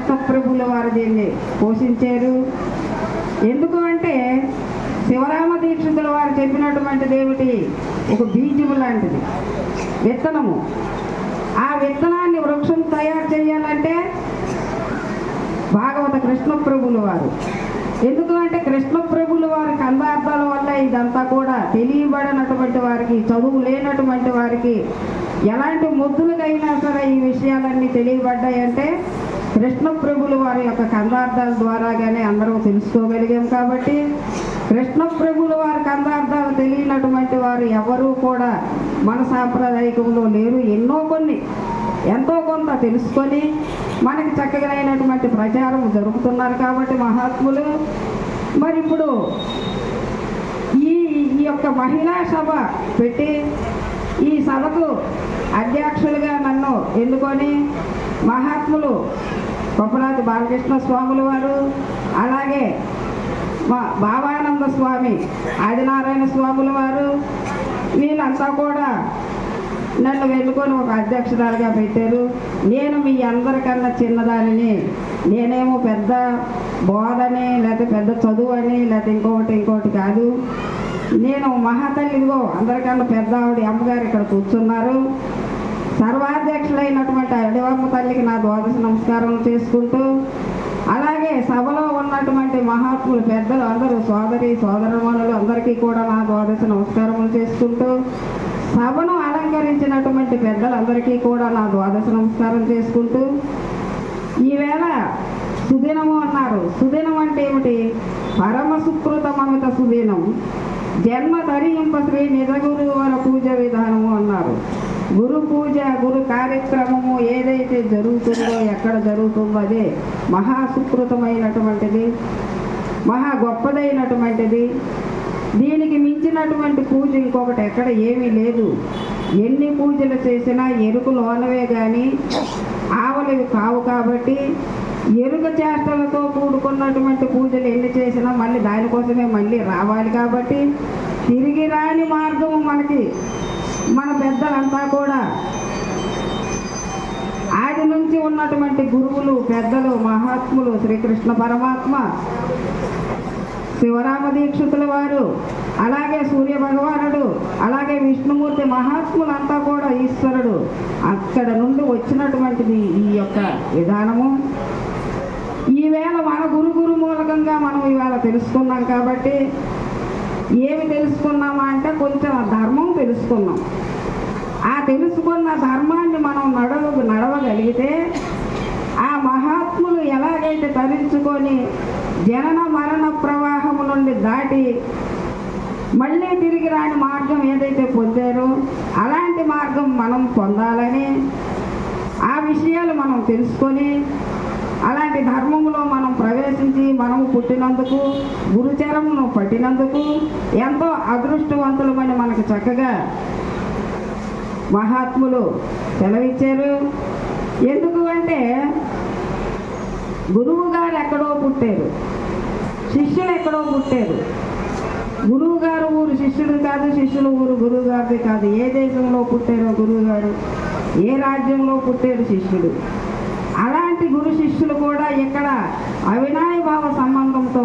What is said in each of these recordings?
కృష్ణప్రభుల వారు దీన్ని పోషించారు. ఎందుకు అంటే శివరామ దీక్షితుల వారు చెప్పినటువంటిది ఏమిటి ఒక బీజము లాంటిది. విత్తనము. ఆ విత్తనాన్ని వృక్షం తయారు చేయాలంటే భాగవత కృష్ణప్రభుల వారు. ఎందుకు అంటే కృష్ణప్రభుల వారి కందార్థాల వల్ల ఇదంతా కూడా తెలియబడినటువంటి వారికి చదువు లేనటువంటి వారికి ఎలాంటి ముద్దులకైనా సరే ఈ విషయాలన్నీ తెలియబడ్డాయంటే కృష్ణప్రభుల వారి యొక్క కందార్థాల ద్వారాగానే అందరం తెలుసుకోగలిగాం కాబట్టి కృష్ణప్రభుల వారి కందార్థాలు తెలియనటువంటి వారు ఎవరూ కూడా మన సాంప్రదాయకంలో లేరు. ఎన్నో కొన్ని ఎంతో కొంత తెలుసుకొని మనకి చక్కగా అయినటువంటి ప్రచారం జరుపుతున్నారు కాబట్టి మహాత్ములు. మరి ఇప్పుడు ఈ ఈ యొక్క మహిళా సభ పెట్టి సభకు అధ్యక్షులుగా నన్ను ఎన్నుకొని మహాత్ములు కొప్పరాజు బాలకృష్ణ స్వాముల వారు అలాగే మా భావానంద స్వామి ఆదినారాయణ స్వాముల వారు వీళ్ళంతా కూడా నన్ను వెళ్ళుకొని ఒక అధ్యక్షురాలుగా పెట్టారు. నేను మీ అందరికన్నా చిన్నదానిని. నేనేమో పెద్ద బోధని లేకపోతే పెద్ద చదువు అని లేకపోతే ఇంకొకటి ఇంకొకటి కాదు. నేను మహాతల్లిదిగో అందరికన్నా పెద్ద ఆవిడ అమ్మగారు ఇక్కడ కూర్చున్నారు. సర్వాధ్యక్షులైనటువంటి అడివమ్మ తల్లికి నా ద్వాదశ నమస్కారం చేసుకుంటూ అలాగే సభలో ఉన్నటువంటి మహాత్ములు పెద్దలు అందరూ సోదరి సోదరమణులు అందరికీ కూడా నా ద్వాదశ నమస్కారములు చేసుకుంటూ సభను అలంకరించినటువంటి పెద్దలందరికీ కూడా నా ద్వాదశ నమస్కారం చేసుకుంటూ ఈవేళ సుదినము అన్నారు. సుదినం అంటే ఏమిటి? పరమ సుకృత మమిత సుదినం. జన్మ తరింప శ్రీ నిజ పూజ విధానము అన్నారు. గురు పూజ గురు కార్యక్రమము ఏదైతే జరుగుతుందో ఎక్కడ జరుగుతుందో అదే మహాసుకృతమైనటువంటిది మహా గొప్పదైనటువంటిది. దీనికి మించినటువంటి పూజ ఇంకొకటి ఎక్కడ ఏమీ లేదు. ఎన్ని పూజలు చేసినా ఎరుకు లోనవే కానీ ఆవలవి కావు కాబట్టి ఎరుక చేష్టలతో కూడుకున్నటువంటి పూజలు ఎన్ని చేసినా మళ్ళీ దానికోసమే మళ్ళీ రావాలి కాబట్టి తిరిగి రాని మార్గము మనకి. మన పెద్దలంతా కూడా ఆది నుంచి ఉన్నటువంటి గురువులు పెద్దలు మహాత్ములు శ్రీకృష్ణ పరమాత్మ శివరామ దీక్షితుల వారు అలాగే సూర్య భగవానుడు అలాగే విష్ణుమూర్తి మహాత్ములంతా కూడా ఈశ్వరుడు అక్కడ నుండి వచ్చినటువంటిది ఈ యొక్క విధానము. మన గురు గురు మూలకంగా మనం ఇవాళ తెలుసుకున్నాం కాబట్టి ఏమి తెలుసుకున్నామా అంటే కొంచెం ధర్మం తెలుసుకున్నాం. ఆ తెలుసుకున్న ధర్మాన్ని మనం నడవ నడవగలిగితే ఆ మహాత్ములు ఎలాగైతే తరించుకొని జనన మరణ ప్రవాహము నుండి దాటి మళ్ళీ తిరిగి రాని మార్గం ఏదైతే పొందారో అలాంటి మార్గం మనం పొందాలని ఆ విషయాలు మనం తెలుసుకొని అలాంటి ధర్మములో మనం ప్రవేశించి మనము పుట్టినందుకు గురుచరమును పట్టినందుకు ఎంతో అదృష్టవంతులమని మనకు చక్కగా మహాత్ములు సెలవిచ్చారు. ఎందుకు అంటే గురువు గారు ఎక్కడో పుట్టారు శిష్యులు ఎక్కడో పుట్టారు. గురువు గారు ఊరు శిష్యుడు కాదు శిష్యులు ఊరు గురువు గారిది కాదు. ఏ దేశంలో పుట్టారో గురువు గారు ఏ రాజ్యంలో పుట్టాడు శిష్యుడు అలాంటి గురు శిష్యులు కూడా ఇక్కడ అవినాయభావ సంబంధంతో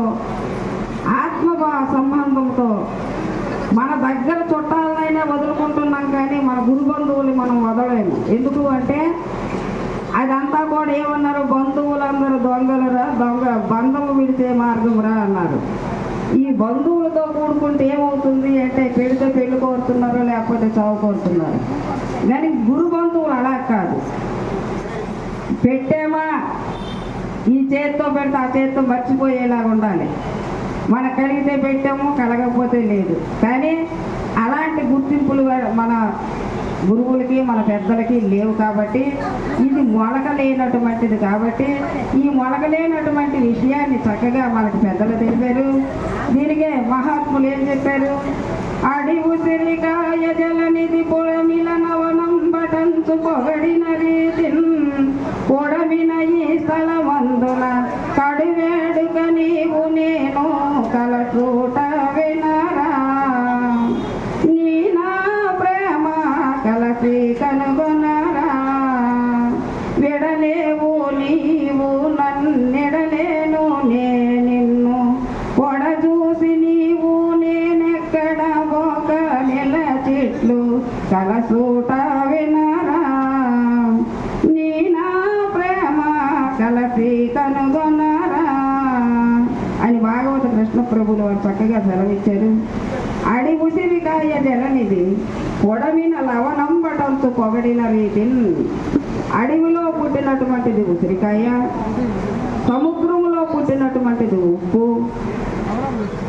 ఆత్మభావ సంబంధంతో మన దగ్గర చుట్టాలనైనా వదులుకుంటున్నాం కానీ మన గురు బంధువులు మనం వదలలేము. ఎందుకు అంటే అదంతా కూడా ఏమన్నారు? బంధువులందరూ దొంగలురా దొంగ బంధము విడితే మార్గం రా అన్నారు. ఈ బంధువులతో కూడుకుంటే ఏమవుతుంది అంటే పెడితే పెళ్ళి కోరుతున్నారు లేకపోతే చావు కోరుతున్నారు? కానీ గురు బంధువులు అలా కాదు. పెట్టామా? ఈ చేత్తో పెడితే ఆ చేత్తో మర్చిపోయేలాగా ఉండాలి. మన కలిగితే పెట్టాము కలగకపోతే లేదు. కానీ అలాంటి గుర్తింపులు మన గురువులకి మన పెద్దలకి లేవు కాబట్టి ఇది మొలక లేనటువంటిది కాబట్టి ఈ మొలక లేనటువంటి విషయాన్ని చక్కగా మనకి పెద్దలు తెలిపారు. దీనికే మహాత్ములు ఏం చెప్పారు? అడి తెలియక కలసూట వినరా? నీ నా ప్రేమ కలసి కనుగొనరా? అని భాగవత కృష్ణ ప్రభులు వారు చక్కగా సెలవిచ్చారు. అడి ఉసిరికాయ జలనిది పొడమిన లవణంబటంతో పొగడిన రీతి అడవిలో పుట్టినటువంటిది ఉసిరికాయ సముద్రంలో పుట్టినటువంటిది ఉప్పు.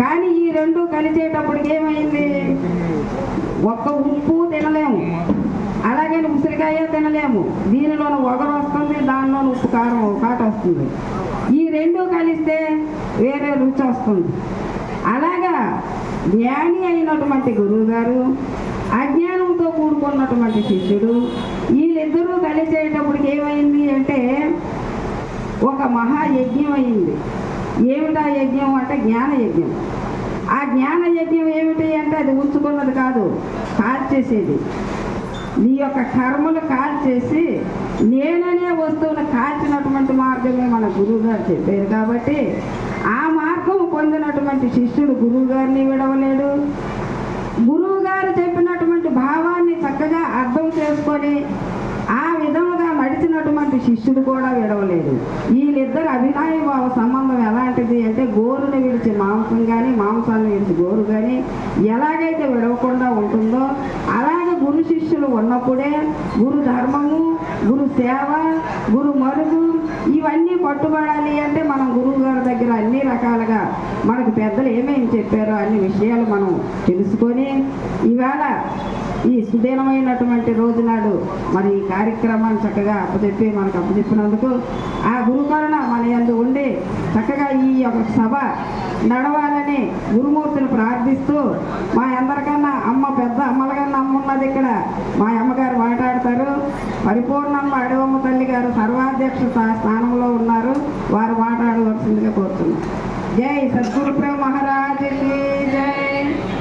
కానీ ఈ రెండు కలిసేటప్పటికి ఏమైంది? ఒక్క ఉప్పు తినలేము. అలాగని ఉసిరికాయ తినలేము. దీనిలోన ఒగరు వస్తుంది దానిలోన ఉప్పు కారం కాట వస్తుంది. ఈ రెండు కలిస్తే వేరే రుచి వస్తుంది. అలాగా జ్ఞాని అయినటువంటి గురువు గారు అజ్ఞానంతో కూడుకున్నటువంటి శిష్యుడు వీళ్ళిద్దరూ కలిసేటప్పటికి ఏమైంది అంటే ఒక మహాయజ్ఞం అయింది. ఏమిటా యజ్ఞం అంటే జ్ఞాన యజ్ఞం. ఆ జ్ఞాన యజ్ఞం ఏమిటి అంటే అది ఉంచుకున్నది కాదు కాల్చేసేది. నీ యొక్క కర్మలు కాల్చేసి నేననే వస్తువును కాల్చినటువంటి మార్గమే మన గురువు గారు చెప్పారు కాబట్టి ఆ మార్గం పొందినటువంటి శిష్యుడు గురువు గారిని విడవలేడు. గురువు గారు చెప్పినటువంటి భావాన్ని చక్కగా అర్థం చేసుకొని నడిచినటువంటి శిష్యుడు కూడా విడవలేదు. వీళ్ళిద్దరు అభినయ భావ సంబంధం ఎలాంటిది అంటే గోరుని విడిచి మాంసం కానీ మాంసాన్ని విడిచి గోరు కానీ ఎలాగైతే విడవకుండా ఉంటుందో అలాగే గురు శిష్యులు ఉన్నప్పుడే గురు ధర్మము గురు సేవ గురు మరుగు ఇవన్నీ పట్టుబడాలి అంటే మనం గురువు గారి దగ్గర అన్ని రకాలుగా మనకు పెద్దలు ఏమేమి చెప్పారో అన్ని విషయాలు మనం తెలుసుకొని ఈవేళ ఈ సుదీనమైనటువంటి రోజు నాడు మరి ఈ కార్యక్రమాన్ని చక్కగా అప్పచెప్పి మనకు అప్పచెప్పినందుకు ఆ గురుకరుణ మన ఎందు ఉండి చక్కగా ఈ యొక్క సభ నడవాలని గురుమూర్తిని ప్రార్థిస్తూ మా అందరికన్నా అమ్మ పెద్ద అమ్మల కన్నా అమ్మ ఉన్నది ఇక్కడ మా అమ్మగారు మాట్లాడతారు. పరిపూర్ణమ్మ అడవమ్మ తల్లి గారు సర్వాధ్యక్ష స్థానంలో ఉన్నారు. వారు మాట్లాడవలసిందిగా కోరుతున్నాం. జై సద్గురు జై.